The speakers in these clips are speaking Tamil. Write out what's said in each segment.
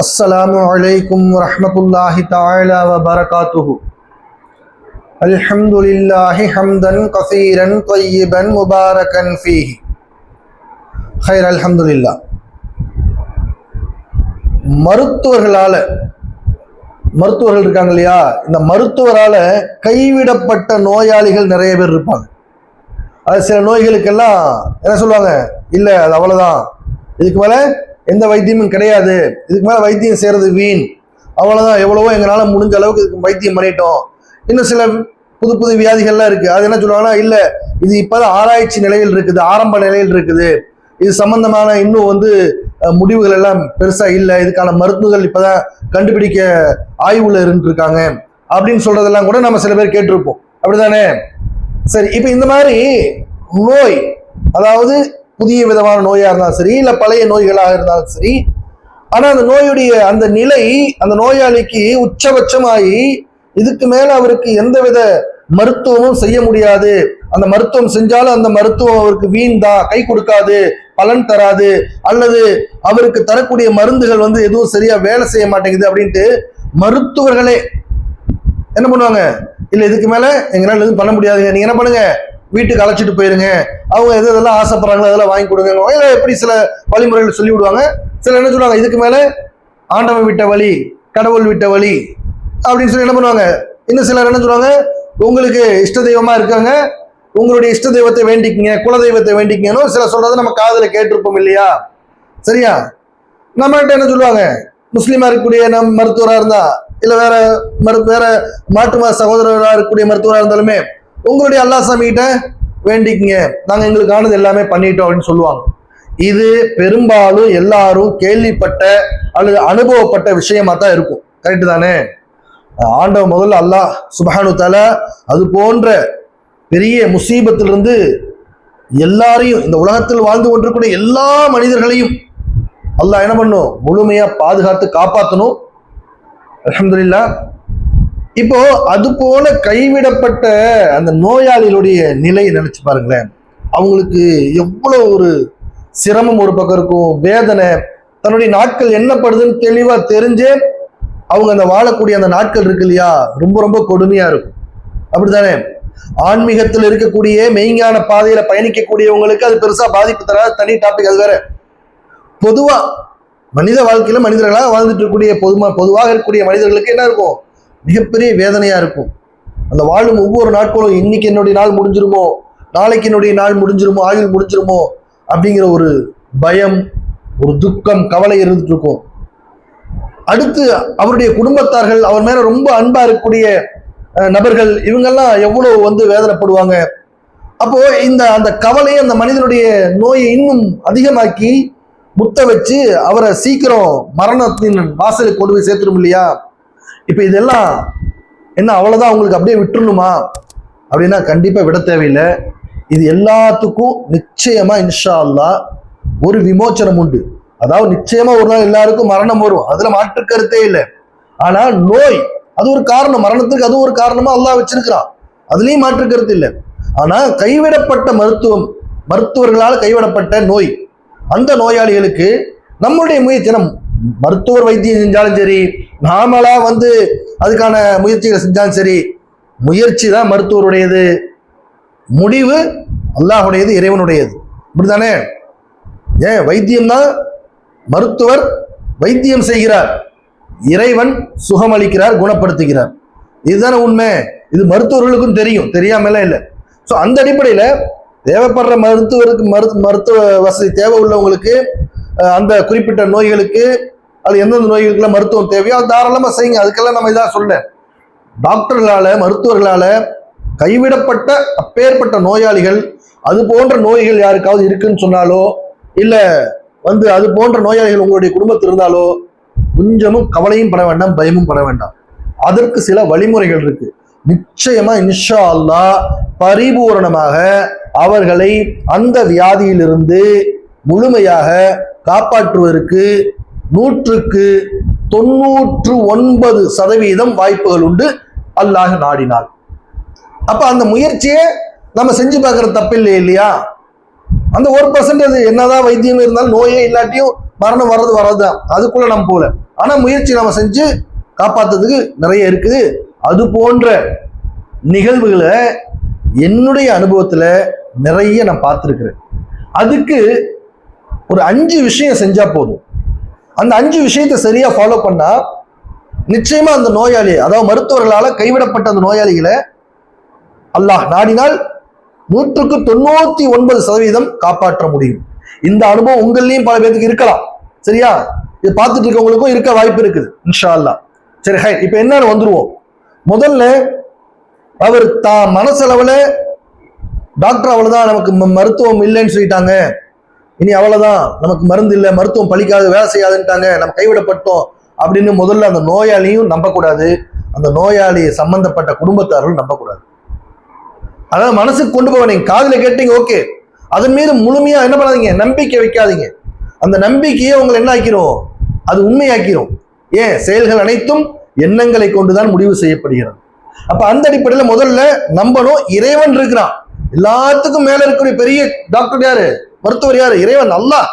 السلام عليكم ورحمة الله تعالى وبركاته الحمد لله حمدا كثيرا طيبا مباركا فيه خير الحمد لله மருத்துவர்களால மருத்துவர்கள் இருக்காங்க இல்லையா இந்த மருத்துவரால கைவிடப்பட்ட நோயாளிகள் நிறைய பேர் இருப்பாங்க அது சில நோய்களுக்கெல்லாம் என்ன சொல்லுவாங்க இல்லை அது அவ்வளோதான் இதுக்கு மேலே எந்த வைத்தியமும் கிடையாது. இதுக்கு மேலே வைத்தியம் செய்கிறது வீண். அவ்வளோதான் எவ்வளவோ எங்களால் முடிஞ்ச அளவுக்கு இதுக்கு வைத்தியம் பண்ணிட்டோம். இன்னும் சில புது புது வியாதிகள்லாம் இருக்குது அது என்ன சொல்லுவாங்கன்னா இல்லை இது இப்போதான் ஆராய்ச்சி நிலையில் இருக்குது ஆரம்ப நிலையில் இருக்குது. இது சம்பந்தமான இன்னும் வந்து முடிவுகள் எல்லாம் பெருசாக இல்லை. இதுக்கான மருந்துகள் இப்போதான் கண்டுபிடிக்க ஆய்வுல இருந்துருக்காங்க. அப்படின்னு சொல்றதெல்லாம் கூட நம்ம சில பேர் கேட்டிருப்போம். அப்படிதானே சரி இப்போ இந்த மாதிரி நோய் அதாவது புதிய விதமான நோயாக இருந்தாலும் சரி இல்லை பழைய நோய்களாக இருந்தாலும் சரி ஆனால் அந்த நோயுடைய அந்த நிலை அந்த நோயாளிக்கு உச்சபட்சமாகி இதுக்கு மேலே அவருக்கு எந்தவித மருத்துவமும் செய்ய முடியாது. அந்த மருத்துவம் செஞ்சாலும் அந்த மருத்துவம் அவருக்கு வீண் தான் கை கொடுக்காது பலன் தராது அல்லது அவருக்கு தரக்கூடிய மருந்துகள் வந்து எதுவும் சரியா வேலை செய்ய மாட்டேங்குது அப்படின்ட்டு மருத்துவர்களே என்ன பண்ணுவாங்க? இல்லை இதுக்கு மேலே எங்களால் எதுவும் பண்ண முடியாதுங்க. நீங்க என்ன பண்ணுங்க? வீட்டுக்கு அழைச்சிட்டு போயிருங்க. அவங்க எது எதெல்லாம் ஆசைப்படுறாங்களோ அதெல்லாம் வாங்கி கொடுங்க. இல்லை எப்படி சில வழிமுறைகள் சொல்லி விடுவாங்க சில என்ன சொல்லுவாங்க? இதுக்கு மேல ஆண்டவன் விட்ட வழி கடவுள் விட்ட வழி அப்படின்னு சொல்லி என்ன பண்ணுவாங்க? இன்னும் சிலர் என்ன சொல்லுவாங்க? உங்களுக்கு இஷ்ட தெய்வமா இருக்காங்க. உங்களுடைய இஷ்ட தெய்வத்தை வேண்டிக்கிங்க குல தெய்வத்தை வேண்டிக்கங்கன்னு சில சொல்றதை நம்ம காதில் கேட்டிருப்போம் இல்லையா? சரியா? நம்மகிட்ட என்ன சொல்லுவாங்க? முஸ்லீமா இருக்கக்கூடிய நம் மருத்துவராக இருந்தா இல்லை வேற மரு வேற மாட்டு மா சகோதரராக இருக்கக்கூடிய மருத்துவராக இருந்தாலுமே உங்களுடைய அல்லா சாமி கிட்ட வேண்டிக்கங்க. நாங்க எங்களுக்கானது எல்லாமே பண்ணிட்டோம் அப்படின்னு சொல்லுவாங்க. இது பெரும்பாலும் எல்லாரும் கேள்விப்பட்ட அல்லது அனுபவப்பட்ட விஷயமா தான் இருக்கும். கரெக்டு தானே? ஆண்டவன் முதல்ல அல்லாஹ் சுபஹானு தால அது போன்ற பெரிய முசீபத்திலிருந்து எல்லாரையும் இந்த உலகத்தில் வாழ்ந்து கொண்டிருக்கூடிய எல்லா மனிதர்களையும் அல்லாஹ் என்ன பண்ணும்? முழுமையா பாதுகாத்து காப்பாற்றணும் அலமதுல்லா இப்போ அது போல கைவிடப்பட்ட அந்த நோயாளிகளுடைய நிலையை நினைச்சு பாருங்களேன். அவங்களுக்கு எவ்வளவு ஒரு சிரமம் ஒரு பக்கம் இருக்கும் வேதனை தன்னுடைய நாட்கள் என்னப்படுதுன்னு தெளிவாக தெரிஞ்சே அவங்க அந்த வாழக்கூடிய அந்த நாட்கள் இருக்கு இல்லையா? ரொம்ப ரொம்ப கொடுமையா இருக்கும். அப்படித்தானே? ஆன்மீகத்தில் இருக்கக்கூடிய மெய்ஞான பாதையில பயணிக்கக்கூடியவங்களுக்கு அது பெருசா பாதிப்பு தராது. தனி டாபிக் அது வேற. பொதுவா மனித வாழ்க்கையில மனிதர்களாக வாழ்ந்துட்டு இருக்கக்கூடிய பொதுமா பொதுவாக இருக்கக்கூடிய மனிதர்களுக்கு என்ன இருக்கும்? மிகப்பெரிய வேதனையாக இருக்கும். அந்த வாழும் ஒவ்வொரு நாட்களும் இன்னைக்கு என்னுடைய நாள் முடிஞ்சிருமோ? நாளைக்கு என்னுடைய நாள் முடிஞ்சிருமோ? ஆயுள் முடிஞ்சிருமோ? அப்படிங்கிற ஒரு பயம் ஒரு துக்கம் கவலை இருந்துட்டு இருக்கும். அடுத்து அவருடைய குடும்பத்தார்கள் அவர் மேல ரொம்ப அன்பா இருக்கக்கூடிய நபர்கள் இவங்கெல்லாம் எவ்வளவு வந்து வேதனைப்படுவாங்க. அப்போ இந்த அந்த கவலையை அந்த மனிதனுடைய நோயை இன்னும் அதிகமாக்கி முத்த வச்சு அவரை சீக்கிரம் மரணத்தின் வாசலுக்கு கொண்டு போய் சேர்த்துடும் இல்லையா? இப்போ இதெல்லாம் என்ன அவ்வளோதான் உங்களுக்கு அப்படியே விட்டுருணுமா அப்படின்னா கண்டிப்பாக விட தேவையில்லை. இது எல்லாத்துக்கும் நிச்சயமாக இன்ஷா அல்லாஹ் ஒரு விமோச்சனம் உண்டு. அதாவது நிச்சயமா ஒரு நாள் எல்லாருக்கும் மரணம் வரும். அதுல மாற்று கருத்தே இல்லை. ஆனா நோய் அது ஒரு காரணம். மரணத்துக்கு அது ஒரு காரணமா அல்லாஹ் வச்சிருக்கிறான். அதுலயும் மாற்று கருத்து இல்லை. ஆனா கைவிடப்பட்ட மருத்துவம் மருத்துவர்களால் கைவிடப்பட்ட நோய் அந்த நோயாளிகளுக்கு நம்மளுடைய முயற்சி மருத்துவர் வைத்தியம் செஞ்சாலும் சரி நாமளா வந்து அதுக்கான முயற்சிகளை செஞ்சாலும் சரி முயற்சி தான் மருத்துவருடையது. முடிவு அல்லாஹுடையது இறைவனுடையது. இப்படிதானே ஏன்? வைத்தியம் தான் மருத்துவர் வைத்தியம் செய்கிறார். இறைவன் சுகமளிக்கிறார் குணப்படுத்துகிறார். இதுதானே உண்மை. இது மருத்துவர்களுக்கும் தெரியும். தெரியாமலாம் இல்லை. ஸோ அந்த அடிப்படையில் தேவைப்படுற மருத்துவருக்கு மரு மருத்துவ வசதி தேவை உள்ளவங்களுக்கு அந்த குறிப்பிட்ட நோய்களுக்கு அது எந்தெந்த நோய்களுக்குலாம் மருத்துவம் தேவையோ அது தாராளமாக செய்யுங்க. அதுக்கெல்லாம் நம்ம இதாக சொல்ல டாக்டர்களால் மருத்துவர்களால் கைவிடப்பட்ட அப்பேற்பட்ட நோயாளிகள் அது போன்ற நோய்கள் யாருக்காவது இருக்குன்னு சொன்னாலோ இல்லை வந்து அது போன்ற நோயாளிகள் உங்களுடைய குடும்பத்தில் இருந்தாலோ கொஞ்சமும் கவலையும் பட வேண்டாம் பயமும் பட வேண்டாம். அதற்கு சில வழிமுறைகள் இருக்கு. நிச்சயமா இன்ஷா அல்லாஹ் பரிபூரணமாக அவர்களை அந்த வியாதியிலிருந்து முழுமையாக காப்பாற்றுவதற்கு நூற்றுக்கு தொண்ணூற்று ஒன்பது சதவீதம் வாய்ப்புகள் உண்டு. அல்லாஹ் நாடினார் அப்ப அந்த முயற்சியை நம்ம செஞ்சு பார்க்குற தப்பில்லை இல்லையா? அந்த ஒரு பர்சன்ட் அது என்னதான் வைத்தியம் இருந்தாலும் நோயே இல்லாட்டியும் மரணம் வர்றது வர்றதுதான். அதுக்குள்ள நம்ம போல ஆனா முயற்சி நம்ம செஞ்சு காப்பாத்துறதுக்கு நிறைய இருக்குது. அது போன்ற நிகழ்வுகளை என்னுடைய அனுபவத்துல நிறைய நான் பார்த்துருக்குறேன். அதுக்கு ஒரு அஞ்சு விஷயம் செஞ்சா போதும். அந்த அஞ்சு விஷயத்தை சரியா ஃபாலோ பண்ணா நிச்சயமா அந்த நோயாளி அதாவது மருத்துவர்களால் கைவிடப்பட்ட அந்த நோயாளிகளை அல்லாஹ் நாடினால் நூற்றுக்கு தொண்ணூத்தி ஒன்பது சதவீதம் காப்பாற்ற முடியும். இந்த அனுபவம் உங்களையும் பல பேருக்கு இருக்கலாம். சரியா? இது பார்த்துட்டு இருக்கவங்களுக்கும் இருக்க வாய்ப்பு இருக்குது இன்ஷா அல்லாஹ் சரி ஹை இப்போ என்னன்னு வந்துருவோம். முதல்ல அவர் தான் மனசளவுல டாக்டர் அவ்வளவுதான் நமக்கு ம- மருத்துவம் இல்லைன்னு சொல்லிட்டாங்க. இனி அவ்வளவுதான். நமக்கு மருந்து இல்லை மருத்துவம் பலிக்காது வேலை செய்யாதுன்ட்டாங்க நம்ம கைவிடப்பட்டோம் அப்படின்னு முதல்ல அந்த நோயாளியும் நம்பக்கூடாது. அந்த நோயாளி சம்பந்தப்பட்ட குடும்பத்தாரும் நம்பக்கூடாது. அதாவது மனசுக்கு கொண்டு போக நீங்க காதில் கேட்டீங்க ஓகே. அதன் மீது முழுமையா என்ன பண்ணாதீங்க நம்பிக்கை வைக்காதீங்க. அந்த நம்பிக்கையை உங்களை என்ன ஆக்கிரும்? அது உண்மையாக்கிரும். ஏன்? செயல்கள் அனைத்தும் எண்ணங்களை கொண்டுதான் முடிவு செய்யப்படுகிறது. அப்ப அந்த அடிப்படையில் முதல்ல நம்பணும். இறைவன் இருக்கிறான். எல்லாத்துக்கும் மேல இருக்கக்கூடிய பெரிய டாக்டர் யாரு? மருத்துவர் யாரு? இறைவன் அல்லாஹ்.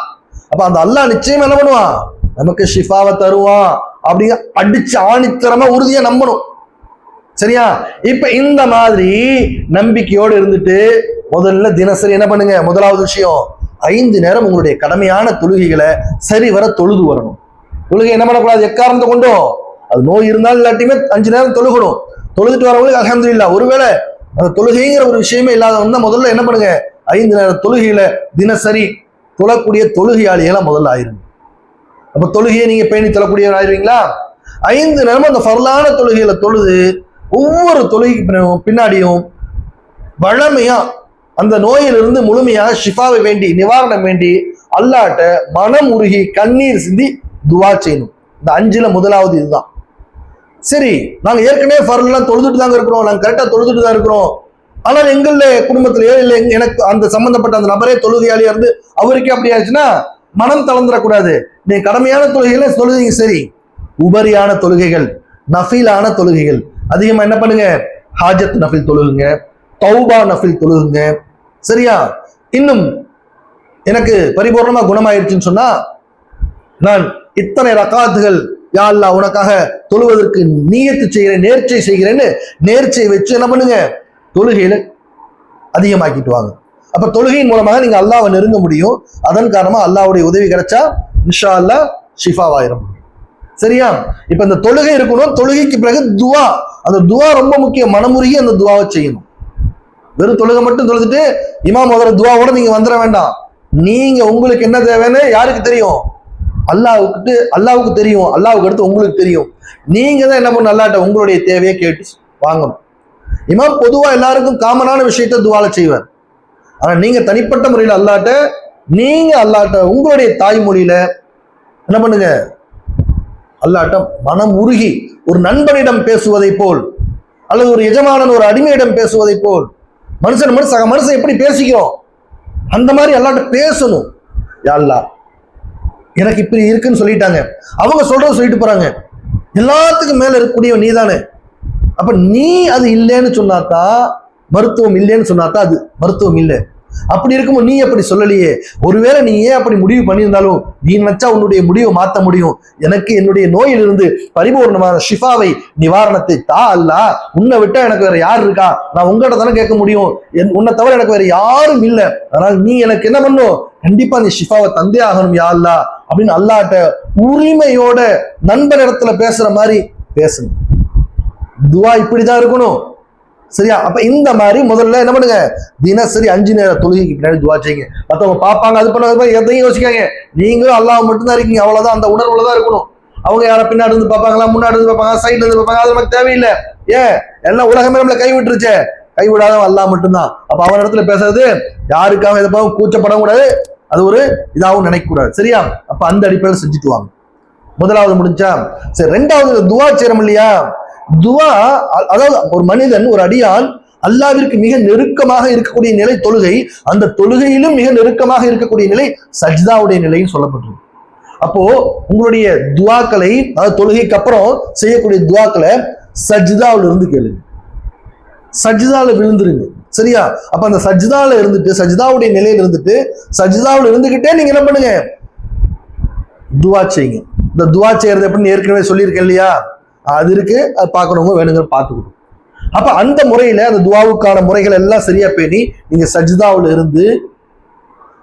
அப்ப அந்த அல்லாஹ் நிச்சயம் என்ன பண்ணுவான்? நமக்கு ஷிஃபாவை தருவான். அப்படிங்க அடிச்சு ஆணித்தரமா உறுதியா நம்பணும். சரியா? இப்ப இந்த மாதிரி நம்பிக்கையோடு இருந்துட்டு முதல்ல தினசரி என்ன பண்ணுங்க? முதலாவது விஷயம் ஐந்து நேரம் உங்களுடைய கடமையான தொழுகைகளை சரிவர தொழுது வரணும். தொழுகை என்ன பண்ணக்கூடாது? எக்காரணத்தை கொண்டும்? அது நோய் இருந்தாலும் இல்லாட்டியுமே அஞ்சு நேரம் தொழுகணும். தொழுதுட்டு வரவங்களுக்கு அல்ஹம்துலில்லாஹ். ஒருவேளை அந்த தொழுகைங்கிற ஒரு விஷயமே இல்லாதவங்க முதல்ல என்ன பண்ணுங்க? ஐந்து நேர தொழுகையில தினசரி தொழக்கூடிய தொழுகையாளிகளா முதல்ல ஆயிருங்க அப்ப தொழுகையை நீங்க பேணி தொழக்கூடியவர் ஆயிருவீங்களா ஐந்து நேரமும் அந்த ஃபர்லான தொழுகையில தொழுது ஒவ்வொரு தொழுகைக்கு பின்னாடியும் வழமையா அந்த நோயிலிருந்து முழுமையாக ஷிஃபாவை வேண்டி நிவாரணம் வேண்டி அல்லாட்ட மனம் உருகி கண்ணீர் சிந்தி துவா செய்யணும். இந்த அஞ்சுல முதலாவது இதுதான். சரி நாங்கள் ஏற்கனவே ஃபர்லாம் தொழுதுட்டு தாங்க இருக்கிறோம். நாங்கள் கரெக்டாக தொழுதுட்டு தான் இருக்கிறோம். ஆனால் எங்கள குடும்பத்திலேயோ இல்லை எனக்கு அந்த சம்பந்தப்பட்ட அந்த நபரே தொழுகையாளியா இருந்து அவருக்கே அப்படி ஆயிடுச்சுன்னா மனம் தளர்ந்துடக்கூடாது. நீ கடமையான தொழுகைகளை தொழுகைங்க சரி. உபரியான தொழுகைகள் நஃபீலான தொழுகைகள். அதிகமா என்ன பண்ணுங்க? ஹாஜத் நஃபில் தொழுகுங்க தௌபா நஃபில் தொழுகுங்க. சரியா? இன்னும் எனக்கு பரிபூர்ணமா குணமாயிருச்சுன்னு சொன்னா நான் இத்தனை ரக்காத்துகள் யா உனக்காக தொழுவதற்கு நீயத்து செய்கிறேன் நேர்ச்சை செய்கிறேன்னு நேர்ச்சை வச்சு என்ன பண்ணுங்க? தொழுகையில அதிகமாக்கிட்டு வாங்க. அப்ப தொழுகையின் மூலமாக நீங்க அல்லாவை நெருங்க முடியும். அதன் காரணமா அல்லாஹ்வுடைய உதவி கிடைச்சா இன்ஷா அல்லாஹ் ஷிஃபாவாயிரும். சரியா? இப்ப இந்த தொழுகை இருக்கணும். தொழுகைக்கு பிறகு துவா. அந்த துவா ரொம்ப முக்கியம். மனமுருகி அந்த துவாவை செய்யணும். வெறும் தொழுகை மட்டும் தொழுதுட்டு இமாம் முதல்ல துவாவோட நீங்க வந்துட வேண்டாம். நீங்க உங்களுக்கு என்ன தேவைன்னு யாருக்கு தெரியும்? அல்லாவுக்கு அல்லாவுக்கு தெரியும். அல்லாவுக்கு அடுத்து உங்களுக்கு தெரியும். நீங்க தான் என்ன பண்ண அல்லாட்ட உங்களுடைய தேவையை கேட்டு வாங்கணும். இமாம் பொதுவா எல்லாருக்கும் காமனான விஷயத்த துவால செய்வார். ஆனா நீங்க தனிப்பட்ட முறையில் அல்லாட்ட நீங்க அல்லாட்ட உங்களுடைய தாய்மொழியில என்ன பண்ணுங்க? அல்லாட்ட மனம் உருகி ஒரு நண்பனிடம் பேசுவதை போல் அல்லது ஒரு எஜமானன் ஒரு அடிமையிடம் பேசுவதை போல் மனுஷன் மனுஷன் மனுஷன் எப்படி பேசிக்கிறோம் அந்த மாதிரி அல்லாட்ட பேசணும். யாழ்லா எனக்கு இப்படி இருக்குன்னு சொல்லிட்டாங்க. அவங்க சொல்றது சொல்லிட்டு போறாங்க. எல்லாத்துக்கும் மேல இருக்கக்கூடிய நீதானே. அப்ப நீ அது இல்லைன்னு சொன்னாத்தா மருத்துவம் இல்லைன்னு சொன்னாத்தா அது மருத்துவம் இல்லை. அப்படி இருக்கும்போது நீ அப்படி சொல்லலையே. ஒருவேளை நீ ஏன் அப்படி முடிவு பண்ணியிருந்தாலும் நீ நினைச்சா உன்னுடைய முடிவை மாத்த முடியும். எனக்கு என்னுடைய நோயிலிருந்து பரிபூர்ணமான ஷிஃபாவை நிவாரணத்தை தா அல்லா. உன்னை விட்டா எனக்கு வேற யார் இருக்கா? நான் உங்கள்கிட்ட தானே கேட்க முடியும். என் உன்னை தவிர எனக்கு வேற யாரும் இல்லை. அதனால் நீ எனக்கு என்ன பண்ணும் கண்டிப்பா நீ ஷிஃபாவை தந்தே ஆகணும் யா அல்லா. அப்படின்னு அல்லாட்ட உரிமையோட நண்பர் இடத்துல பேசுற மாதிரி பேசணும். துவா இப்படிதான் இருக்கணும். சரியா? அப்ப இந்த மாதிரி முதல்ல என்ன பண்ணுங்க? தினசரி அஞ்சு நேரம் தொழுகைக்கு பின்னாடி துவா செய்யுங்க. மற்றவங்க பார்ப்பாங்க அது பண்ண எதையும் யோசிக்காங்க. நீங்களும் அல்லாஹ் மட்டும்தான் இருக்கீங்க. அவ்வளவுதான் அந்த உணர்வுல தான் இருக்கணும். அவங்க யாரை பின்னாடி இருந்து பார்ப்பாங்களா முன்னாடி இருந்து பார்ப்பாங்க சைட்ல இருந்து பார்ப்பாங்க அது நமக்கு தேவையில்லை. ஏன்? எல்லாம் உலகமே நம்மள கை விட்டுருச்சே கை விடாத அல்லாஹ் மட்டும்தான். அப்ப அவன் இடத்துல பேசுறது யாருக்காக எதை பார்க்க கூச்சப்படவும் கூடாது அது ஒரு இதாகவும் நினைக்க கூடாது சரியா? அப்ப அந்த அடிப்படையில் செஞ்சுட்டு வாங்க. முதலாவது முடிஞ்சா சரி ரெண்டாவது துவா செய்யறோம் இல்லையா? துவா அ- அதாவது ஒரு மனிதன் ஒரு அடியான் அல்லாவிற்கு மிக நெருக்கமாக இருக்கக்கூடிய நிலை தொழுகை அந்த தொழுகையிலும் மிக நெருக்கமாக இருக்கக்கூடிய நிலை சஜ்தாவுடைய நிலையும் சொல்லப்பட்டிருக்கு. அப்போ உங்களுடைய துவாக்களை அதாவது தொழுகைக்கு அப்புறம் செய்யக்கூடிய துவாக்களை சஜ்தாவுல இருந்து கேளுங்க. சஜ்தாவில் விழுந்துருங்க. சரியா? அப்ப அந்த சஜ்தால இருந்துட்டு சஜ்தாவுடைய நிலையில இருந்துட்டு சஜ்தாவில் இருந்துகிட்டே நீங்க என்ன பண்ணுங்க? துவா செய்யுங்க. இந்த துவா செய்யறது எப்படின்னு ஏற்கனவே சொல்லியிருக்கேன் இல்லையா? அது இருக்கு அது பார்க்கறவங்க வேணுங்கிற பார்த்துக்கணும். அப்ப அந்த முறையில அந்த துவாவுக்கான முறைகள் எல்லாம் சரியா பேணி நீங்க சஜிதாவில் இருந்து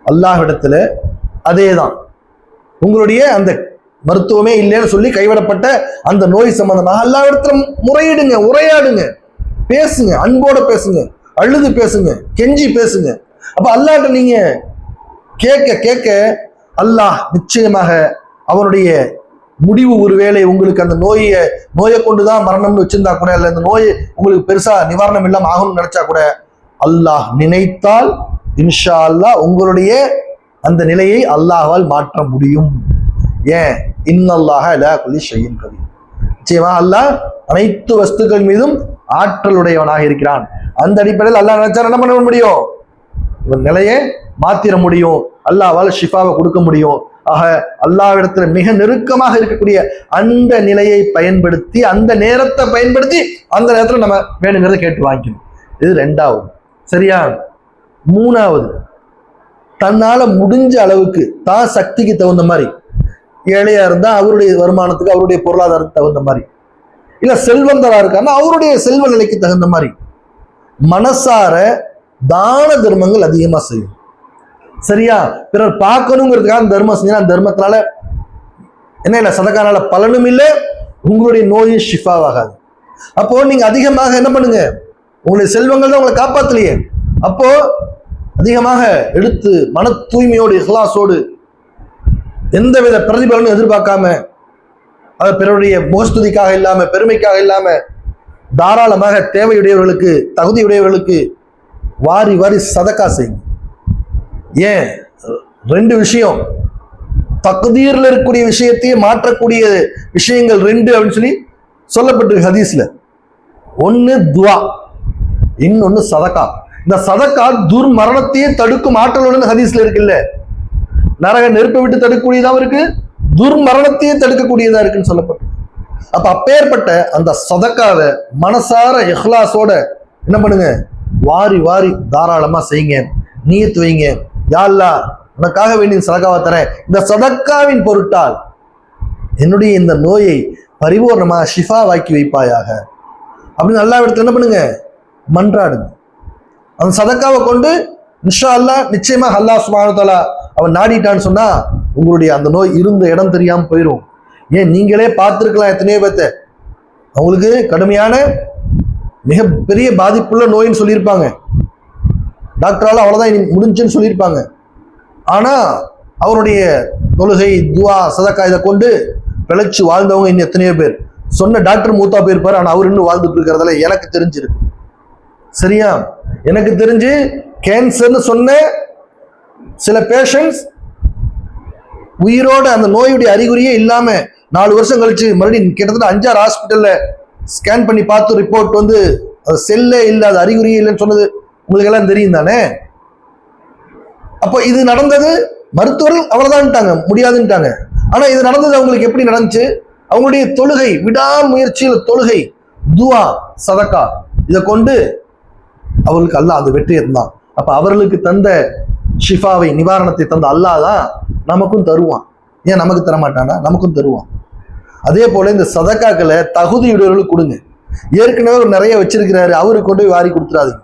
அல்லாஹிடத்துல அதே தான் உங்களுடைய அந்த மருத்துவமே இல்லைன்னு சொல்லி கைவிடப்பட்ட அந்த நோய் சம்பந்தமாக அல்லாஹ்விடத்துல முறையிடுங்க உரையாடுங்க. பேசுங்க அன்போட பேசுங்க அழுது பேசுங்க கெஞ்சி பேசுங்க. அப்ப அல்லாட்ட நீங்க கேட்க கேட்க அல்லாஹ் நிச்சயமாக அவனுடைய முடிவு ஒருவேளை உங்களுக்கு அந்த நோயை நோயை கொண்டுதான் மரணம்னு வச்சிருந்தா கூட இல்லை இந்த நோய் உங்களுக்கு பெருசா நிவாரணம் இல்லாம ஆகணும்னு நினைச்சா கூட அல்லாஹ் நினைத்தால் இன்ஷா அல்லாஹ் உங்களுடைய அந்த நிலையை அல்லாஹால் மாற்ற முடியும். ஏன்? இன்னல்லாக லா குலி செய்யும் கவி நிச்சயமா அல்லாஹ் அனைத்து வஸ்துக்கள் மீதும் ஆற்றலுடையவனாக இருக்கிறான். அந்த அடிப்படையில் அல்லாஹ் நினைச்சா என்ன பண்ண முடியும்? இவன் நிலையை மாத்திர முடியும். அல்லாஹால் ஷிஃபாவை கொடுக்க முடியும். ஆக அல்லாவிடத்துல மிக நெருக்கமாக இருக்கக்கூடிய அந்த நிலையை பயன்படுத்தி அந்த நேரத்தை பயன்படுத்தி அந்த நேரத்துல நம்ம வேணுங்கிறத கேட்டு வாங்கிக்கணும். இது ரெண்டாவது. சரியா? மூணாவது. தன்னால முடிஞ்ச அளவுக்கு தான் சக்திக்கு தகுந்த மாதிரி ஏழையா இருந்தா அவருடைய வருமானத்துக்கு அவருடைய பொருளாதாரத்துக்கு தகுந்த மாதிரி இல்ல செல்வந்தரா இருக்காருன்னா அவருடைய செல்வ நிலைக்கு தகுந்த மாதிரி மனசார தான தர்மங்கள் அதிகமா செய்யும். சரியா? பிறர் பார்க்கணுங்கிறதுக்காக தர்மம் செஞ்சா அந்த தர்மத்தினால என்ன இல்லை? சதக்கானால பலனும் இல்லை. உங்களுடைய நோயும் ஷிஃபாவாகாது. அப்போ நீங்க அதிகமாக என்ன பண்ணுங்க? உங்களுடைய செல்வங்கள் தான் உங்களை காப்பாத்தலையே. அப்போ அதிகமாக எடுத்து மன தூய்மையோடு இஹ்லாசோடு எந்தவித பிரதிபலனும் எதிர்பார்க்காம அதை பிறருடைய முகஸ்துதிக்காக இல்லாம பெருமைக்காக இல்லாம தாராளமாக தேவையுடையவர்களுக்கு தகுதியுடையவர்களுக்கு வாரி வாரி சதக்கா செய்யுங்க. ஏன்? ரெண்டு விஷயம். தகுதீர்ல இருக்கக்கூடிய விஷயத்தையே மாற்றக்கூடிய விஷயங்கள் ரெண்டு அப்படின்னு சொல்லி சொல்லப்பட்டிருக்கு ஹதீஸ்ல. ஒன்னு துவா இன்னொன்னு சதக்கா. இந்த சதக்கா துர்மரணத்தையே தடுக்கும் ஆற்றலுடன் ஹதீஸ்ல இருக்குல்ல. நரக நெருப்பை விட்டு தடுக்கக்கூடியதாகவும் இருக்கு துர்மரணத்தையே தடுக்கக்கூடியதா இருக்குன்னு சொல்லப்பட்டு அப்ப அப்பேற்பட்ட அந்த சதக்காவை மனசார எஹ்லாஸோட என்ன பண்ணுங்க? வாரி வாரி தாராளமா செய்யுங்க. நீயத்து வைங்க. யா உனக்காக வேண்டிய சதக்காவை தரேன். இந்த சதக்காவின் பொருட்டால் என்னுடைய இந்த நோயை பரிபூர்ணமாக ஷிஃபாவாக்கி வைப்பாயாக. அப்படின்னு நல்லா இடத்துல என்ன பண்ணுங்க? மன்றாடுங்க. அந்த சதக்காவை கொண்டு இன்ஷா அல்லாஹ் நிச்சயமாக அல்லாஹ் சுமானத்தாலா அவன் நாடிட்டான்னு சொன்னா உங்களுடைய அந்த நோய் இருந்த இடம் தெரியாமல் போயிடும் ஏன்? நீங்களே பார்த்துருக்கலாம் எத்தனையோ பேர்த்த. அவங்களுக்கு கடுமையான மிகப்பெரிய பாதிப்புள்ள நோயின்னு சொல்லியிருப்பாங்க. டாக்டரால் அவ்வளோதான் இனி முடிஞ்சுன்னு சொல்லியிருப்பாங்க. ஆனால் அவருடைய தொழுகை துவா சதக்கா இதை கொண்டு பிழைச்சி வாழ்ந்தவங்க இன்னும் எத்தனையோ பேர். சொன்ன டாக்டர் மூத்தா போயிருப்பார் ஆனால் அவர் இன்னும் வாழ்ந்துட்டு இருக்கிறதுல எனக்கு தெரிஞ்சிருக்கு. சரியா? எனக்கு தெரிஞ்சு கேன்சர்னு சொன்ன சில பேஷண்ட்ஸ் உயிரோட அந்த நோயுடைய அறிகுறியே இல்லாமல் நாலு வருஷம் கழிச்சு மறுபடியும் கிட்டத்தட்ட அஞ்சாறு ஹாஸ்பிட்டலில் ஸ்கேன் பண்ணி பார்த்து ரிப்போர்ட் வந்து அது செல்லே இல்லை அது அறிகுறியே இல்லைன்னு சொன்னது உங்களுக்கு எல்லாம் தெரியும் தானே? அப்போ இது நடந்தது மருத்துவர்கள் அவ்வளோதான்ட்டாங்க முடியாதுன்ட்டாங்க. ஆனா இது நடந்தது அவங்களுக்கு எப்படி நடந்துச்சு? அவங்களுடைய தொழுகை விடாமுயற்சியில் தொழுகை துவா சதக்கா. இதை கொண்டு அவர்களுக்கு அல்லாஹ் அந்த வெற்றியை இருந்தான். அப்போ அவர்களுக்கு தந்த ஷிஃபாவை நிவாரணத்தை தந்த அல்லாஹ் தான் நமக்கும் தருவான். ஏன் நமக்கு தர மாட்டானா நமக்கும் தருவான். அதே போல இந்த சதக்காக்களை தகுதியுடையவர்களுக்கு கொடுங்க. ஏற்கனவே நிறைய வச்சிருக்கிறாரு அவருக்கு கொண்டு போய் வாரி கொடுத்துறாதீங்க.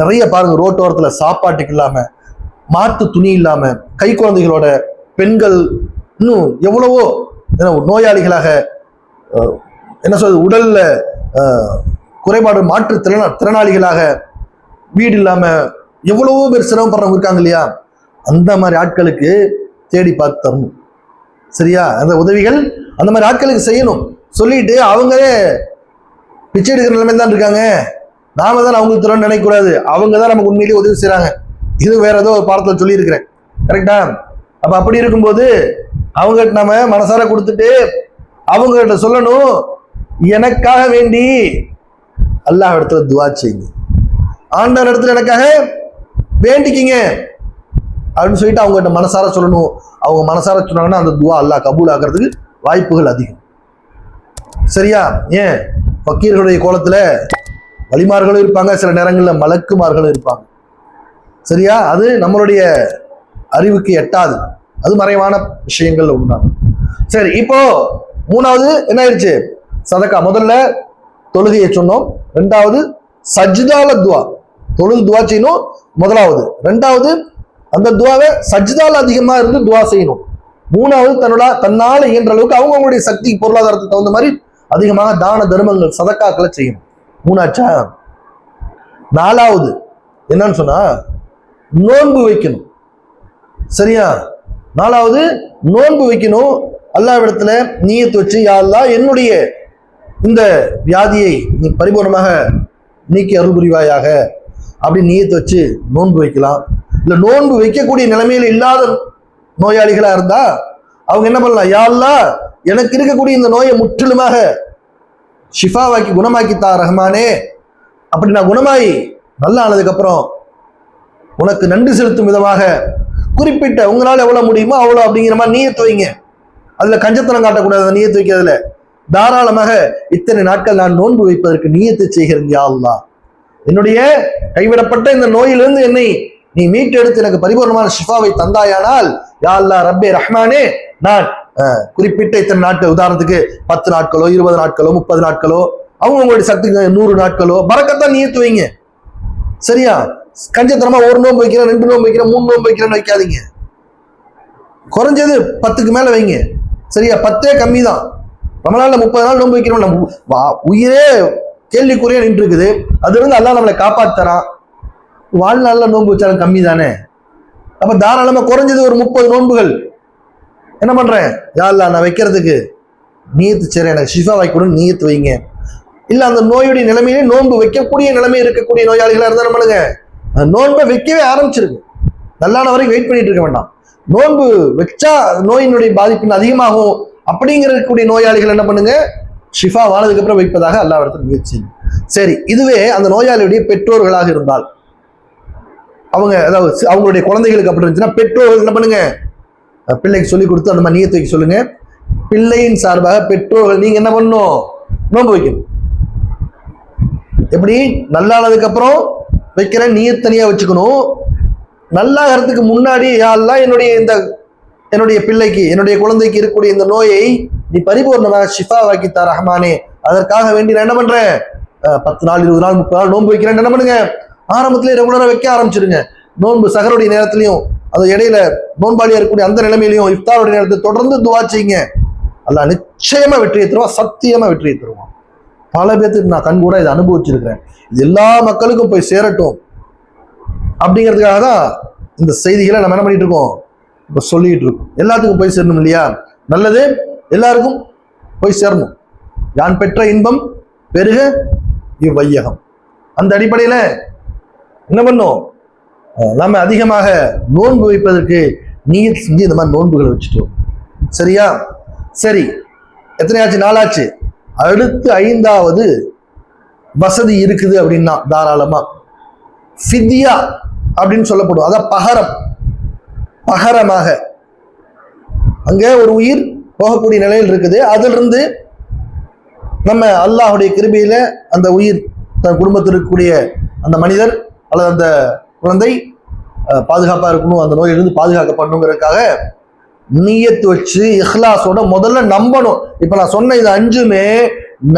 நிறைய பாருங்க ரோட்டோரத்துல சாப்பாட்டுக்கு இல்லாம மாட்டு துணி இல்லாம கை குழந்தைகளோட பெண்கள் இன்னும் எவ்வளவோ நோயாளிகளாக என்ன சொல்றது உடல்ல குறைபாடு மாற்று திறனா திறனாளிகளாக வீடு இல்லாம எவ்வளவோ பேர் சிரமப்படுறவங்க இருக்காங்க இல்லையா? அந்த மாதிரி ஆட்களுக்கு தேடி பார்த்து தரணும். சரியா? அந்த உதவிகள் அந்த மாதிரி ஆட்களுக்கு செய்யணும். சொல்லிட்டு அவங்களே பிச்சை எடுக்கிற நிலைமையில் தான் இருக்காங்க. நாம தான் அவங்களுக்கு தரோம்னு நினைக்கக்கூடாது. அவங்க தான் நமக்கு உண்மையிலேயே உதவி செய்கிறாங்க இது வேற ஏதோ ஒரு பாடத்தில் சொல்லியிருக்கிறேன். கரெக்டா அப்போ அப்படி இருக்கும்போது அவங்ககிட்ட நம்ம மனசார கொடுத்துட்டு அவங்ககிட்ட சொல்லணும். எனக்காக வேண்டி அல்லாஹ் இடத்துல துவா செய்யுங்க. ஆண்டவர் இடத்துல எனக்காக வேண்டிக்கிங்க. அப்படின்னு சொல்லிட்டு அவங்ககிட்ட மனசார சொல்லணும். அவங்க மனசார சொன்னாங்கன்னா அந்த துவா அல்லாஹ் கபூல் ஆகிறதுக்கு வாய்ப்புகள் அதிகம். சரியா? ஏன்? ஃபக்கீர்களுடைய கோலத்தில் வழிமார்களும் இருப்பாங்க சில நேரங்களில் மலக்குமார்களும் இருப்பாங்க. சரியா? அது நம்மளுடைய அறிவுக்கு எட்டாது. அது மறைவான விஷயங்கள்ல உண்டாகும். சரி இப்போ மூணாவது என்ன ஆயிடுச்சு சதக்கா. முதல்ல தொழுகையை சொன்னோம். ரெண்டாவது சஜ்தால துவா. தொழுது துவா செய்யணும். முதலாவது. ரெண்டாவது அந்த துவாவை சஜ்தால அதிகமா இருந்து துவா செய்யணும். மூணாவது தன்னோட தன்னால் இயன்ற அளவுக்கு அவங்கவுங்களுடைய சக்தி பொருளாதாரத்துக்கு தகுந்த மாதிரி அதிகமாக தான தர்மங்கள் சதக்காக்களை செய்யணும். மூணாச்சா? நாலாவது என்னன்னு சொன்னா நோன்பு வைக்கணும். சரியா? நாலாவது நோன்பு வைக்கணும். அல்லாவிடத்துல நீயத்து வச்சு யா என்னுடைய இந்த வியாதியை நீ பரிபூர்ணமாக நீக்கி அருள் புரிவாயாக அப்படி நீயத்து வச்சு நோன்பு வைக்கலாம். இல்ல நோன்பு வைக்கக்கூடிய நிலைமையில இல்லாத நோயாளிகளா இருந்தா அவங்க என்ன பண்ணலாம்? யா எனக்கு இருக்கக்கூடிய இந்த நோயை முற்றிலுமாக ஷிஃபாவாக்கி குணமாக்கி தா ரஹ்மானே. அப்படி நான் குணமாயி நல்லா ஆனதுக்கப்புறம் உனக்கு நன்றி செலுத்தும் விதமாக குறிப்பிட்ட உங்களால் எவ்வளோ முடியுமோ அவ்வளோ அப்படிங்கிற மாதிரி நீயத்து வைங்க. அதில் கஞ்சத்தனம் காட்டக்கூடாது அந்த நீயத்து வைக்கிறதுல தாராளமாக இத்தனை நாட்கள் நான் நோன்பு வைப்பதற்கு நீயத்து செய்கிறேன் யாழ்லா என்னுடைய கைவிடப்பட்ட இந்த நோயிலிருந்து என்னை நீ மீட்டெடுத்து எனக்கு பரிபூர்ணமான ஷிஃபாவை தந்தாயானால் யா அல்லாஹ் ரப்பே ரஹ்மானே நான் குறிப்பிட்ட இத்தனை நாட்கள் உதாரணத்துக்கு பத்து நாட்களோ இருபது நாட்களோ முப்பது நாட்களோ அவங்க உங்களுடைய சக்திக்கு நூறு நாட்களோ பறக்கத்தான் நீயத்து வைங்க சரியா? கஞ்சத்தனமா ஒரு நோம்பு வைக்கிறேன் ரெண்டு நோன்பு வைக்கிறேன் மூணு நோம்பு வைக்கிறேன்னு வைக்காதீங்க. குறைஞ்சது பத்துக்கு மேல வைங்க. சரியா? பத்தே கம்மி தான். நம்மளால முப்பது நாள் நோன்பு வைக்கிறோம். நம்ம உ- வா- உயிரே கேள்விக்குரிய நின்று இருக்குது அது இருந்து எல்லாம் நம்மளை காப்பாத்துறான். வாழ்நாளில் நோன்பு வச்சாலும் கம்மி தானே அப்ப தாராளமா குறைஞ்சது ஒரு முப்பது நோன்புகள் என்ன பண்ணுறேன் யாழ்லா நான் வைக்கிறதுக்கு நீத்து சரி எனக்கு ஷிஃபா வைக்கணும்னு நீத்து வைங்க. இல்லை அந்த நோயுடைய நிலைமையிலே நோன்பு வைக்கக்கூடிய நிலைமை இருக்கக்கூடிய நோயாளிகளாக இருந்தால் என்ன பண்ணுங்க? நோன்பை வைக்கவே ஆரம்பிச்சிருக்கு நல்லான வரைக்கும் வெயிட் பண்ணிட்டு இருக்க வேண்டாம். நோன்பு வச்சா நோயினுடைய பாதிப்பு அதிகமாகும் அப்படிங்கிறக்கூடிய நோயாளிகள் என்ன பண்ணுங்க? ஷிஃபா வானதுக்கப்புறம் வைப்பதாக அல்லாஹ் இடத்துல முயற்சி சரி இதுவே அந்த நோயாளியுடைய பெற்றோர்களாக இருந்தால். அவங்க அதாவது அவங்களுடைய குழந்தைகளுக்கு அப்படி இருந்துச்சுன்னா பெற்றோர்கள் என்ன பண்ணுங்க? பிள்ளைக்கு சொல்லி கொடுத்து அந்த மாதிரி நீயத்து வைக்க சொல்லுங்க. பிள்ளையின் சார்பாக பெற்றோர்கள் நீங்க என்ன பண்ணணும்? நோன்பு வைக்கணும். எப்படி? நல்லானதுக்கு அப்புறம் வைக்கிற நீயத் தனியா வச்சுக்கணும். நல்லாகிறதுக்கு முன்னாடி யாரெல்லாம் என்னுடைய இந்த என்னுடைய பிள்ளைக்கு என்னுடைய குழந்தைக்கு இருக்கக்கூடிய இந்த நோயை நீ பரிபூர்ணமாக ஷிஃபாவாக்கி தா ரஹ்மானே. அதற்காக வேண்டி நான் என்ன பண்றேன்? பத்து நாள் இருபது நாள் முப்பது நாள் நோன்பு வைக்கிறேன். என்ன பண்ணுங்க? ஆரம்பத்திலே ரெகுலராக வைக்க ஆரம்பிச்சிருங்க நோன்பு சகருடைய நேரத்திலையும் அது இடையில நோன்பாளியா இருக்கக்கூடிய அந்த நிலைமையிலையும் இஃப்தாருடைய நேரத்தை தொடர்ந்து துவா செய்யுங்க. அல்ல நிச்சயமா வெற்றியை தருவான் சத்தியமா வெற்றியை தருவான். பல பேர்த்துக்கு நான் கண் கூட இதை அனுபவிச்சிருக்கிறேன். இது எல்லா மக்களுக்கும் போய் சேரட்டும். அப்படிங்கிறதுக்காக தான் இந்த செய்திகளை நம்ம என்ன பண்ணிட்டு இருக்கோம்? இப்போ சொல்லிட்டு இருக்கோம். எல்லாத்துக்கும் போய் சேரணும் இல்லையா? நல்லது. எல்லாருக்கும் போய் சேரணும். யான் பெற்ற இன்பம் பெருக இவ்வையகம். அந்த அடிப்படையில் என்ன பண்ணும்? நம்ம அதிகமாக நோன்பு வைப்பதற்கு நீர் செஞ்சு இந்த மாதிரி நோன்புகளை வச்சுட்டோம். சரியா? சரி. எத்தனையாச்சு நாளாச்சு அடுத்து ஐந்தாவது வசதி இருக்குது அப்படின்னா தாராளமா. ஃபித்யா அப்படின்னு சொல்லப்படும். அதான் பகரம். பகரமாக. அங்கே ஒரு உயிர் போகக்கூடிய நிலையில் இருக்குது. அதிலிருந்து நம்ம அல்லாஹ்வுடைய கிருபியில் அந்த உயிர் தன் குடும்பத்தில் இருக்கக்கூடிய அந்த மனிதர் அல்லது அந்த குழந்தை பாதுகாப்பாக இருக்கணும் அந்த நோயிலிருந்து பாதுகாக்கப்படணுங்கிறதுக்காக நீயத்து வச்சு இஹ்லாஸோட முதல்ல நம்பணும். இப்ப நான் சொன்ன இது அஞ்சுமே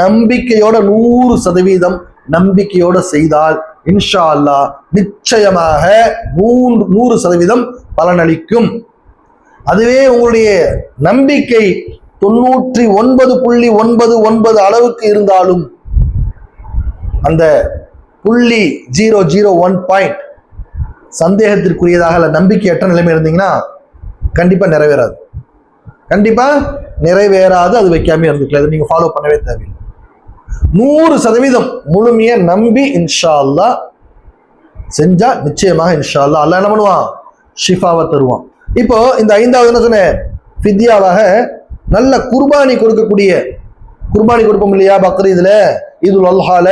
நம்பிக்கையோட நூறு சதவீதம் நம்பிக்கையோட செய்தால் இன்ஷா அல்லாஹ் நிச்சயமாக நூறு நூறு சதவீதம் பலனளிக்கும். அதுவே உங்களுடைய நம்பிக்கை தொண்ணூற்றி ஒன்பது புள்ளி ஒன்பது ஒன்பது அளவுக்கு இருந்தாலும் அந்த புள்ளி ஜீரோ ஜீரோ ஒன் பாயிண்ட் சந்தேகத்திற்குரியதாக இல்லை நம்பிக்கையற்ற நிலைமை இருந்தீங்கன்னா கண்டிப்பாக நிறைவேறாது. கண்டிப்பாக நிறைவேறாது அது வைக்காம இருந்துக்கலாம் இதை நீங்கள் ஃபாலோ பண்ணவே தேவையில்லை. நூறு சதவீதம் முழுமையை நம்பி இன்ஷா செஞ்சால் நிச்சயமாக இன்ஷா அல்லாஹ் என்ன பண்ணுவான்? ஷிஃபாவை தருவான். இப்போ இந்த ஐந்தாவது என்ன சொன்னேன்? ஃபித்யாவாக நல்ல குர்பானி கொடுக்கக்கூடிய குர்பானி கொடுப்போம் இல்லையா பக்ரீதில்? இதுல் அல்ஹால.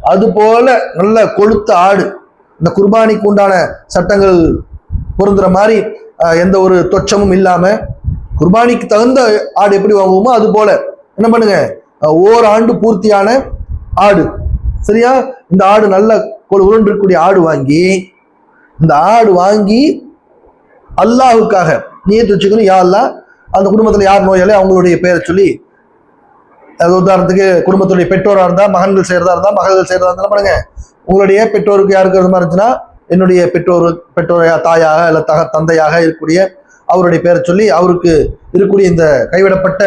அது போல நல்ல கொளுத்த ஆடு. இந்த குர்பானிக்கு உண்டான சட்டங்கள் பொருந்துற மாதிரி எந்த ஒரு தொச்சமும் இல்லாம குர்பானிக்கு தகுந்த ஆடு எப்படி வாங்குவோமோ அது போல. என்ன பண்ணுங்க? ஓராண்டு பூர்த்தியான ஆடு. சரியா? இந்த ஆடு நல்ல கொழு உருண்டு இருக்கக்கூடிய ஆடு வாங்கி இந்த ஆடு வாங்கி அல்லாஹுக்காக நீத்து வச்சுக்கணும் யாரெல்லாம் அந்த குடும்பத்தில் யார் நோயாளி? அவங்களுடைய பேரை சொல்லி அது உதாரணத்துக்கு குடும்பத்துடைய பெற்றோராக இருந்தால் மகன்கள் செய்கிறதா இருந்தால் மகள்கள் செய்கிறதா இருந்தாலும் பண்ணுங்க? உங்களுடைய பெற்றோருக்கு யாருக்கு அது மாதிரி இருந்துச்சுன்னா என்னுடைய பெற்றோர் பெற்றோர் தாயாக இல்லை தக தந்தையாக இருக்கக்கூடிய அவருடைய பேரை சொல்லி அவருக்கு இருக்கக்கூடிய இந்த கைவிடப்பட்ட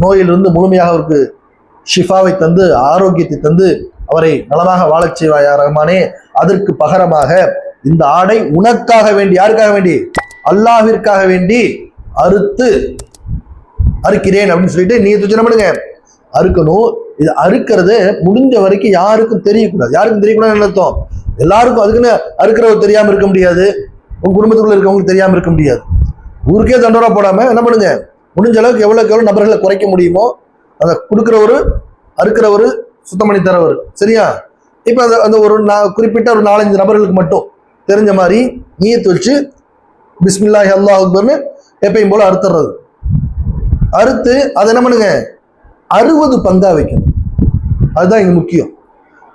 நோயிலிருந்து முழுமையாக அவருக்கு ஷிஃபாவை தந்து ஆரோக்கியத்தை தந்து அவரை நலமாக வாழச் செய்வாயா ரஹ்மானே? அதற்கு பகரமாக இந்த ஆடை உனக்காக வேண்டி யாருக்காக வேண்டி? அல்லாவிற்காக வேண்டி அறுத்து அறுக்கிறேன் அப்படின்னு சொல்லிட்டு நீ துச்சனை பண்ணுங்க. அறுக்கணும் இது அறுக்கிறது முடிஞ்ச வரைக்கும் யாருக்கும் தெரியக்கூடாது. யாருக்கும் தெரியக்கூடாதுன்னு அர்த்தம்? எல்லாருக்கும் அதுக்குன்னு அறுக்கிறவர் தெரியாமல் இருக்க முடியாது. உங்க குடும்பத்துக்குள்ள இருக்கவங்களுக்கு தெரியாமல் இருக்க முடியாது. ஊருக்கே தண்டோரா போடாம என்ன பண்ணுங்க? முடிஞ்ச அளவுக்கு எவ்வளோக்கு எவ்வளோ நபர்களை குறைக்க முடியுமோ அதை கொடுக்குறவர் அறுக்கிறவர் சுத்தம் பண்ணி தரவர். சரியா? இப்போ அந்த அந்த ஒரு நா- குறிப்பிட்ட ஒரு நாலஞ்சு நபர்களுக்கு மட்டும் தெரிஞ்ச மாதிரி நீயத்து வச்சு பிஸ்மில்லாஹி அல்லாஹ் அக்பர்னு எப்பயும் போல் அறுத்துறது. அறுத்து அதை என்ன பண்ணுங்க? அறுபது பங்காக வைக்கணும். அதுதான் இங்க முக்கியம்.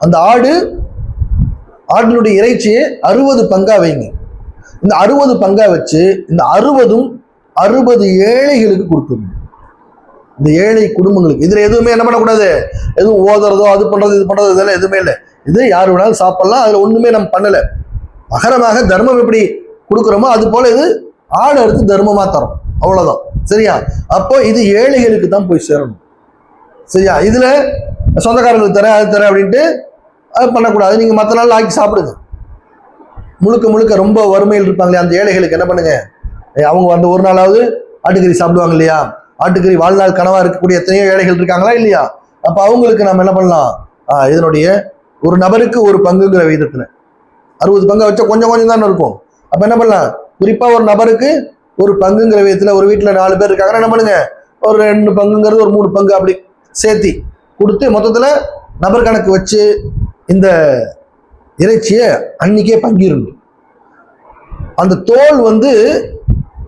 அந்த ஆடு ஆட்டினுடைய இறைச்சியை அறுபது பங்கா வைங்க. இந்த அறுபது பங்கா வச்சு இந்த அறுபதும் அறுபது ஏழைகளுக்கு கொடுக்கணும். இந்த ஏழை குடும்பங்களுக்கு. இதுல எதுவுமே என்ன பண்ணக்கூடாது? எதுவும் ஓதுறதோ அது பண்றது இது பண்றது இதெல்லாம் எதுவுமே இல்லை. இது யார் வேணாலும் சாப்பிடலாம். அதுல ஒண்ணுமே நம்ம பண்ணல. மகரமாக தர்மம் எப்படி கொடுக்குறோமோ அது போல இது ஆடு அறுத்து தர்மமா தரும். அவ்வளவுதான். சரியா? அப்போ இது ஏழைகளுக்கு தான் போய் சேரணும். சரியா? இதில் சொந்தக்காரங்களுக்கு தரேன் அது தரேன் அப்படின்ட்டு அது பண்ணக்கூடாது. நீங்கள் மற்ற நாள் ஆக்கி சாப்பிடுங்க. முழுக்க முழுக்க ரொம்ப வறுமையில் இருப்பாங்களே அந்த ஏழைகளுக்கு என்ன பண்ணுங்க? அவங்க அந்த ஒரு நாளாவது ஆட்டுக்கறி சாப்பிடுவாங்க இல்லையா? ஆட்டுக்கறி வாழ்நாள் கனவாக இருக்கக்கூடிய எத்தனையோ ஏழைகள் இருக்காங்களா இல்லையா? அப்போ அவங்களுக்கு நம்ம என்ன பண்ணலாம்? இதனுடைய ஒரு நபருக்கு ஒரு பங்குங்கிற விகிதத்தில். அறுபது பங்கை வச்சா கொஞ்சம் கொஞ்சம் தானே இருக்கும். அப்போ என்ன பண்ணலாம்? குறிப்பாக ஒரு நபருக்கு ஒரு பங்குங்கிற விதத்தில் ஒரு வீட்டில் நாலு பேர் இருக்காங்கன்னா என்ன பண்ணுங்க? ஒரு ரெண்டு பங்குங்கிறது ஒரு மூணு பங்கு அப்படி சேர்த்தி கொடுத்து மொத்தத்தில் நபர் கணக்கு வச்சு இந்த இறைச்சியை அன்னைக்கே பங்கிருந்து அந்த தோல் வந்து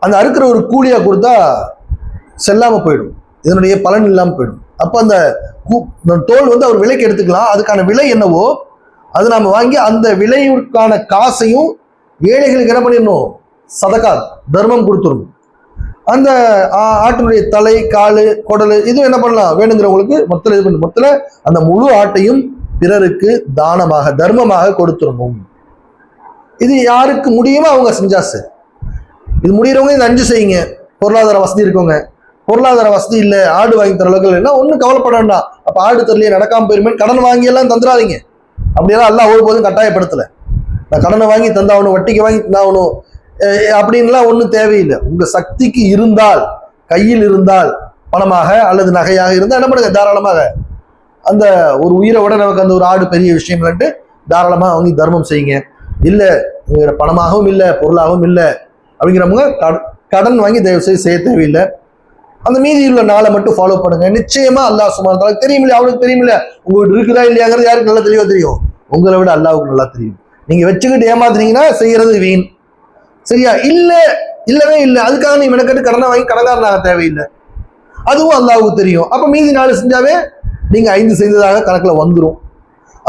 அந்த அறுக்கிற ஒரு கூலியாக கொடுத்தா செல்லாமல் போயிடும். இதனுடைய பலன் இல்லாமல் போயிடும். அப்போ அந்த தோல் வந்து அவர் விலைக்கு எடுத்துக்கலாம். அதுக்கான விலை என்னவோ அது நாம் வாங்கி அந்த விலையுக்கான காசையும் ஏழைகளுக்கு என்ன பண்ணிடணும்? சதக்கா தர்மம் கொடுத்துடணும். அந்த ஆட்டினுடைய தலை காலு குடல் இதுவும் என்ன பண்ணலாம்? வேணுங்கிறவங்களுக்கு மொத்தம் இது பண்ண மொத்தத்தில் அந்த முழு ஆட்டையும் பிறருக்கு தானமாக தர்மமாக கொடுத்துடணும். இது யாருக்கு முடியுமோ அவங்க செஞ்சா இது முடிகிறவங்க இது அஞ்சு செய்யுங்க. பொருளாதார வசதி இருக்கவங்க. பொருளாதார வசதி இல்லை ஆடு வாங்கி தர அளவுக்கு இல்லைன்னா ஒன்றும் கவலைப்பட வேண்டாம். அப்போ ஆடு தரலையே நடக்காமல் போயிருமே கடன் வாங்கி எல்லாம் தந்துடாதீங்க. அப்படியெல்லாம் எல்லாம் ஒருபோதும் கட்டாயப்படுத்தலை. நான் கடனை வாங்கி தந்தாகணும் வட்டிக்கு வாங்கி தந்தாகணும். அப்படின்லாம் ஒன்றும் தேவையில்லை. உங்கள் சக்திக்கு இருந்தால் கையில் இருந்தால் பணமாக அல்லது நகையாக இருந்தால் என்ன பண்ணுங்க? தாராளமாக அந்த ஒரு உயிரை விட நமக்கு அந்த ஒரு ஆடு பெரிய விஷயம் இல்லைன்ட்டு தாராளமாக வாங்கி தர்மம் செய்யுங்க. இல்லை பணமாகவும் இல்லை பொருளாகவும் இல்லை அப்படிங்கிறவங்க கடன் வாங்கி தயவு செய்து செய்ய தேவையில்லை. அந்த மீதி உள்ள நாளை மட்டும் ஃபாலோ பண்ணுங்க. நிச்சயமா அல்லாஹ் சுமார் தெரியுமில்ல அவனுக்கு தெரியுமில்ல. உங்களுக்கு இருக்குதா இல்லையாங்கிறது யாருக்கு நல்லா தெளிவா தெரியும்? உங்களை விட அல்லாவுக்கு நல்லா தெரியும். நீங்க வச்சுக்கிட்டு ஏமாத்துனீங்கன்னா செய்யறது வீண். சரியா? இல்ல இல்லவே இல்லை. அதுக்காக நீ மெனக்கட்டு கடனை வாங்கி கடன்காரனாக தேவையில்லை. அதுவும் அல்லாவுக்கு தெரியும். அப்போ மீதி நாலு செஞ்சாவே நீங்கள் ஐந்து செய்ததாக கணக்கில் வந்துடும்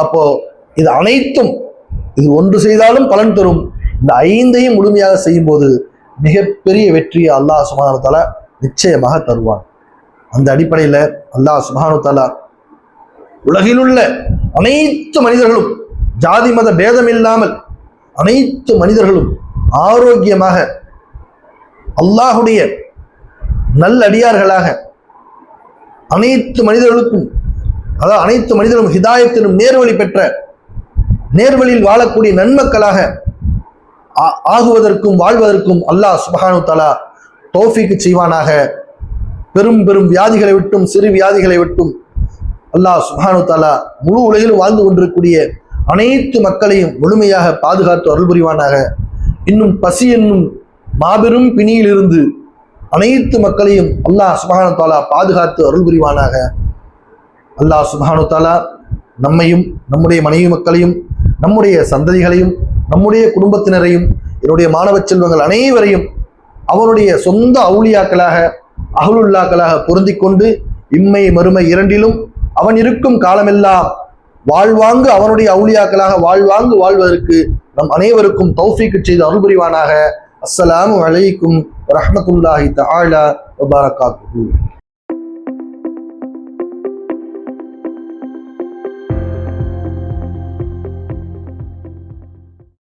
அப்போ இது அனைத்தும் இது ஒன்று செய்தாலும் பலன் தரும். இந்த ஐந்தையும் முழுமையாக செய்யும்போது மிகப்பெரிய வெற்றியை அல்லாஹ் சுப்ஹானஹு நிச்சயமாக தருவான். அந்த அடிப்படையில் அல்லாஹ் சுப்ஹானஹு உலகிலுள்ள உலகில் உள்ள அனைத்து மனிதர்களும் ஜாதி மத பேதம் இல்லாமல் அனைத்து மனிதர்களும் ஆரோக்கியமாக அல்லாஹுடைய நல்லடியார்களாக அனைத்து மனிதர்களுக்கும் அதாவது அனைத்து மனிதர்களும் ஹிதாயத்திலும் நேர்வழி பெற்ற நேர்வழியில் வாழக்கூடிய நன்மக்களாக ஆ- ஆகுவதற்கும் வாழ்வதற்கும் அல்லாஹ் சுபஹானு தஆலா தோஃபிக்கு செய்வானாக. பெரும் பெரும் வியாதிகளை விட்டும் சிறு வியாதிகளை விட்டும் அல்லாஹ் சுபானு தாலா முழு உலகிலும் வாழ்ந்து கொண்டிருக்கக்கூடிய அனைத்து மக்களையும் முழுமையாக பாதுகாத்து அருள் புரிவானாக இன்னும் பசி என்னும் மாபெரும் பிணியிலிருந்து அனைத்து மக்களையும் அல்லாஹ் சுப்ஹானு தாலா பாதுகாத்து அருள் புரிவானாக. அல்லாஹ் சுப்ஹானு தாலா நம்மையும் நம்முடைய மனைவி மக்களையும் நம்முடைய சந்ததிகளையும் நம்முடைய குடும்பத்தினரையும் என்னுடைய மாணவ செல்வங்கள் அனைவரையும் அவனுடைய சொந்த அவுளியாக்களாக அகலுல்லாக்களாக பொருந்திக் கொண்டு இம்மை மறுமை இரண்டிலும் அவன் இருக்கும் காலமெல்லாம் வாழ்வாங்கு அவனுடைய அவுளியாக்களாக வாழ்வாங்கு வாழ்வதற்கு நம் அனைவருக்கும் தௌஃபிக்கு செய்து அருள் புரிவானாக அஸ்ஸலாமு அலைக்கும் வரஹ்மத்துல்லாஹி தஆலா வபரகாத்துஹு.